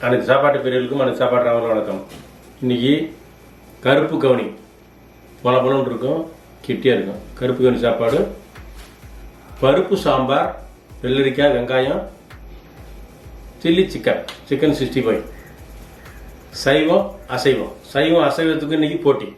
அனைத்து சாப்பாட்டு பிரிவுகளுக்கும் அனைத்து சாப்பாட்டு ராமன் வணக்கம். இன்றைக்கி கருப்பு கவுனி. பல பொலன்னு இருக்கும் கிட்டியாக இருக்கும். கருப்பு கவுனி சாப்பாடு. பருப்பு சாம்பார் வெள்ளரிக்காய் வெங்காயம் chilli chicken. Chicken sixty five. சைவம் அசைவம். சைவம் அசைவத்துக்கு இன்றைக்கி போட்டி.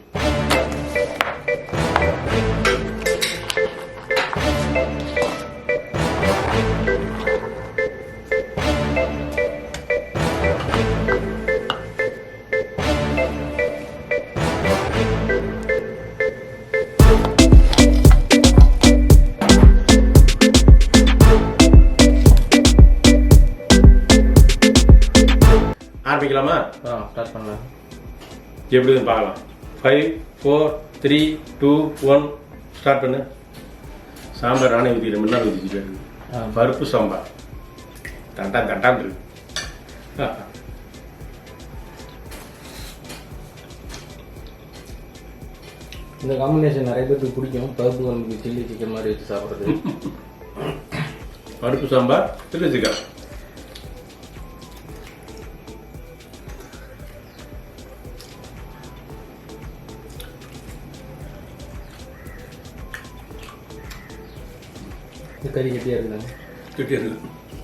ஆரம்பிக்கலாமா? ஆ ஸ்டார்ட் பண்ணலாம். எப்படின்னு பார்க்கலாம். Five four three two one start பண்ணு. சாம்பார் நானே ஊற்றிக்கிறேன் முன்னாடி ஆ. பருப்பு சாம்பார். தண்டா தண்டான் இருக்கு. இந்த காம்பினேஷன் நிறைய பேருக்கு பிடிக்கும். பருப்பு குழம்புக்கு சில்லி சிக்கன் மாதிரி வச்சு சாப்பிட்றது. பருப்பு சாம்பார் சில்லி சிக்கன் இந்த கறி கட்டியாக இருக்குதாங்க கிட்டே இருக்கு ருசி எப்படி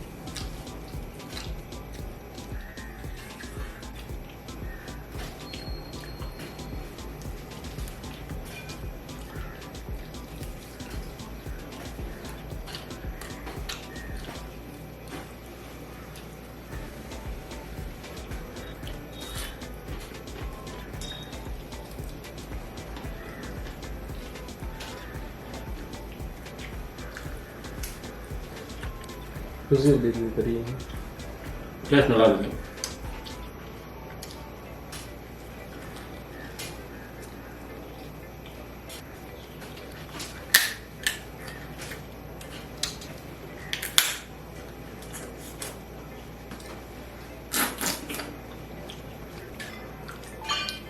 இருக்குது கறி டேஸ்ட் நல்லா இருக்கு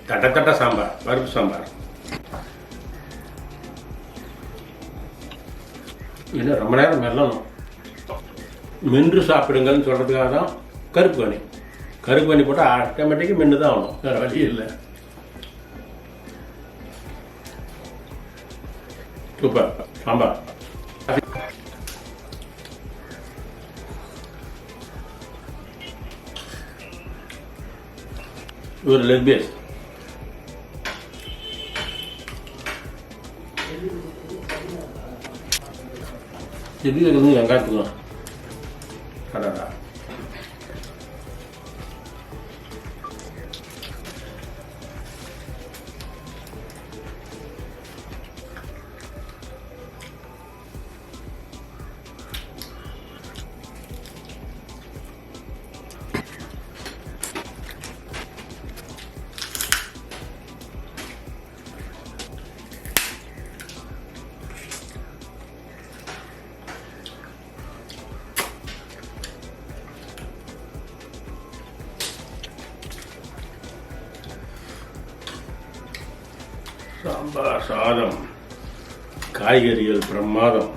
தட்ட தட்ட சாம்பார் பருப்பு சாம்பார் இன்னும் ரொம்ப நேரம் மெல்லணும் மென்று சாப்பிடுங்கன்னு சொல்கிறதுக்காக தான் கருப்பு கனி. கருப்பு கனி போட்டால் ஆட்டோமேட்டிக்காக மென்று தான் ஆகணும். வேறு வழி இல்லை. சூப்பர். சாம்பார். ஒரு லெக் பேஸ் எப்படி வந்து வெங்காயத்துக்கலாம் Hello. சாம்பார் சாதம் காய்கறிகள் பிரமாதம்.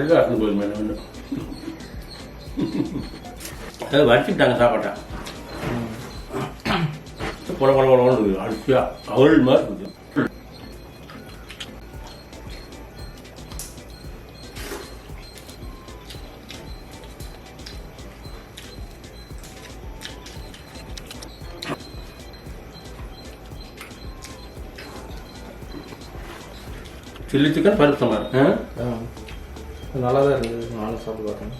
கழுகாசன் கோயில் மேலே ஒன்று அதை வச்சுட்டாங்க சாப்பாட்டா. பொல பொல பொல இருக்குது. அடிச்சியா அவள் மாதிரி இருக்குது. சில்லி சிக்கன் பருப்பு சாம்பார் ஆ. நல்லா தான் இருக்குது. நானும் சாப்பிட்டு பார்த்தேன்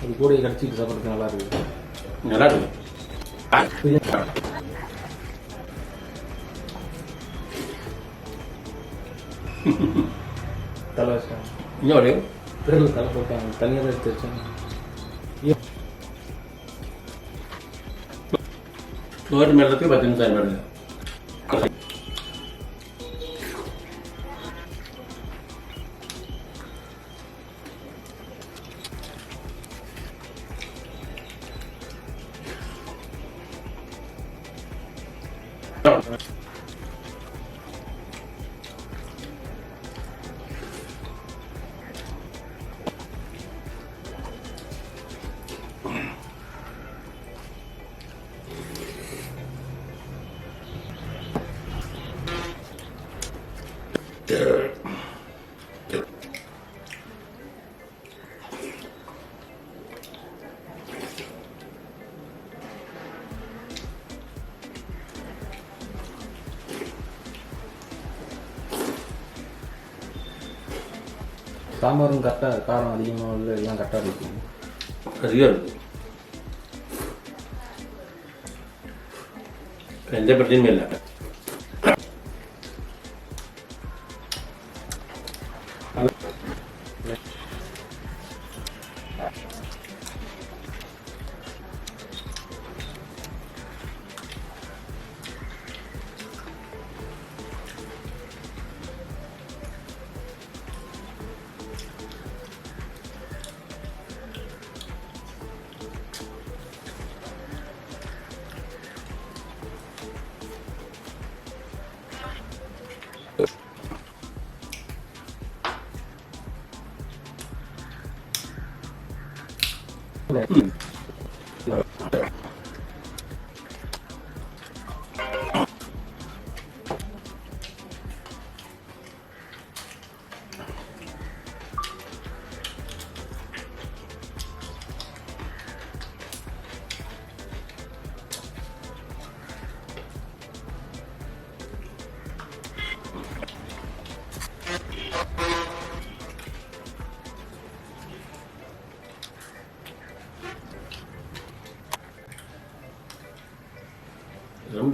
அது கூட கடிச்சிட்டு சாப்பிட்றதுக்கு நல்லா இருக்குது. நல்லா இருக்கு தலை வச்சேன் இன்னும் ஒரு தெரியல தலை போட்டாங்க தனியாக தான் எடுத்து வச்சாங்க சோறு மேலத்துக்கு பத்து நிமிஷம் வருது Duh. சாம்பாரும் கரெக்டாக காரம் அதிகமாக இல்லை எல்லாம் கரெக்டாக இருக்கும் கறியாக இருக்கு. எந்த பிரச்சனையும் இல்லை. เลย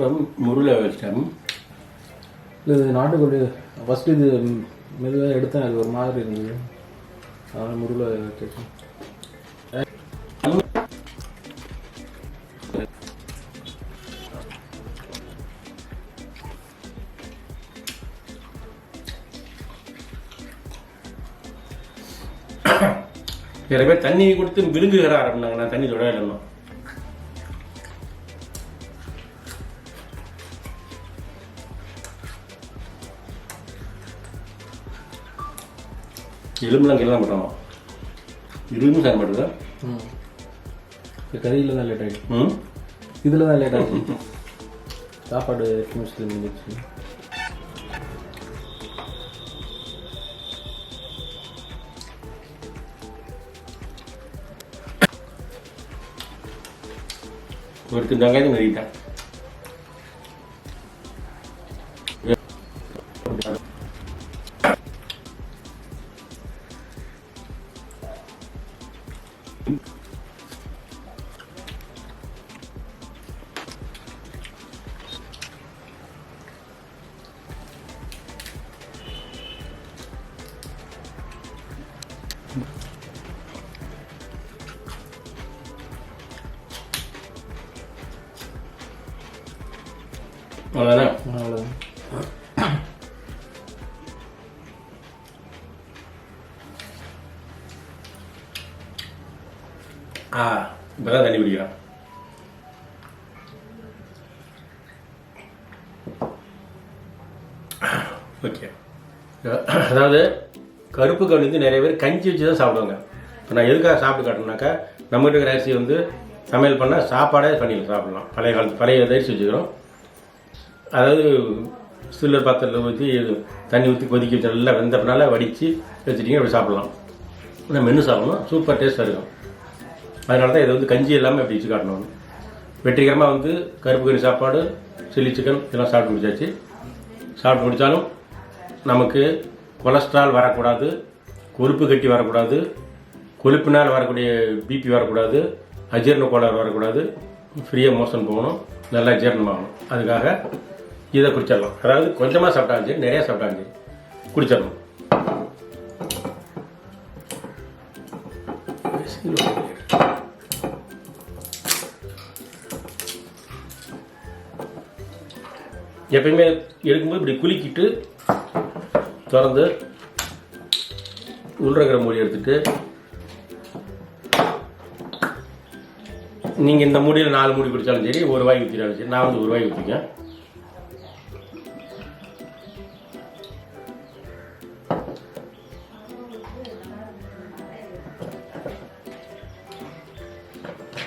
ரொம்ப முருளை வச்சிட்டேன் இது நாட்டுக்கோழி ஃபஸ்ட்டு இது மெதுவாக எடுத்தேன் அது ஒரு மாதிரி இருந்தது. அதனால் கேட்கும் நிறைய பேர் தண்ணி கொடுத்து விழுங்குகிற நான் தண்ணி தொட இல்லைன்னா எலும்புலாம் கீழே தான் பண்ணுறோம் எலும்பு சார் மாட்டுதா ம். இந்த கறியில் தான் லேட் ஆகிடுச்சு ம்? இதில் தான் லேட் ஆகிடுச்சு சாப்பாடு எட்டு நிமிஷத்தில் முடிஞ்சிச்சு ஒருத்தர் வெங்காயத்தை நறுக்கிட்டேன். அவ்வளோதானே அவ்வளோதான் ஆ ஓகே. அதாவது கருப்பு கவுனி வந்து நிறைய பேர் கஞ்சி வச்சு தான் சாப்பிடுவாங்க. இப்போ நான் எதுக்காக சாப்பிட்டு காட்டணும்னாக்கா நம்மகிட்ட இருக்கிற அரிசி வந்து சமையல் பண்ணால் சாப்பாடே பண்ணிடலாம் சாப்பிடலாம். பழைய காலத்து பழைய அரிசி வச்சுக்கிறோம். அதாவது சில்லர் பாத்திரத்தில் ஊற்றி தண்ணி ஊற்றி கொதிக்க வச்சு நல்லா வெந்தப்பனால வடித்து வச்சுட்டிங்க அப்படி சாப்பிடலாம். நம்ம மென்று சாப்பிடணும். சூப்பர் டேஸ்ட்டாக இருக்கும். அதனால தான் இதை வந்து கஞ்சி எல்லாமே அப்படி வச்சு காட்டணும். வெற்றிகரமாக வந்து கருப்பு கறி சாப்பாடு சில்லி சிக்கன் இதெல்லாம் சாப்பிட்டு முடிச்சாச்சு. சாப்பிட்டு முடித்தாலும் நமக்கு கொலஸ்ட்ரால் வரக்கூடாது கொழுப்பு கட்டி வரக்கூடாது கொழுப்பினால் வரக்கூடிய பிபி வரக்கூடாது அஜீரண கோளாறு வரக்கூடாது ஃப்ரீயாக மோஷன் போகணும் நல்லா ஜீரணமாகணும். அதுக்காக இதை குடிச்சிடலாம். அதாவது கொஞ்சமாக சாப்பிட்டாச்சு நிறையா சாப்பிட்டாச்சு குடிச்சிடணும். எப்பயுமே எடுக்கும்போது இப்படி குலுக்கிட்டு திறந்து உள்ள மூடி எடுத்துட்டு நீங்கள் இந்த மூடியில் நாலு மூடி குடித்தாலும் சரி ஒரு வாய் ஊற்றினாலும் சரி நான் வந்து ஒரு வாய் ஊற்றிக்கேன்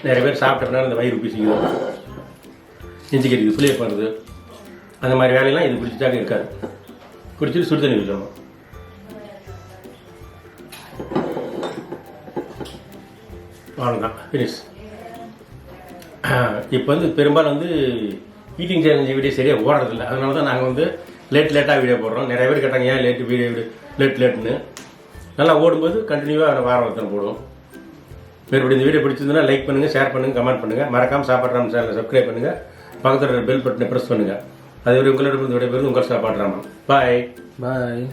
நிறைய பேர் சாப்பிட்டோம்னா இந்த வயிறு பிசிக்கும் நெஞ்சு கட்டிக்குது புளிய பண்ணுறது அந்த மாதிரி வேலையெல்லாம் இது குடிச்சிட்டாக்க இருக்காது. குடிச்சிட்டு சுடு தண்ணி குடிக்கணும் அவ்வளோதான் ஃபினிஷ் இப்போ வந்து பெரும்பாலும் வந்து ஈட்டிங் சேலஞ்சு வீடியோ சரியாக ஓடுறதில்ல. அதனால தான் நாங்கள் வந்து லேட் லேட்டாக வீடியோ போடுறோம். நிறைய பேர் கேட்டாங்க ஏன் லேட் வீடியோ லேட் லேட்னு நல்லா ஓடும்போது கண்டினியூவாக வாரம் ஒருத்தனை போடுவோம். மறுபடியும் இந்த வீடியோ பிடிச்சிருந்தனா லைக் பண்ணுங்கள் ஷேர் பண்ணுங்கள் கமெண்ட் பண்ணுங்கள் மறக்காமல் சாப்பாடு சேனலை சப்ஸ்கிரைப் பண்ணுங்கள் பக்கத்தில் பெல் பட்டனை ப்ரெஸ் பண்ணுங்கள் அது ஒரு உங்களிடம் விடைபெறுவது உங்கள் சாப்பாடுறாமல் பாய் பாய்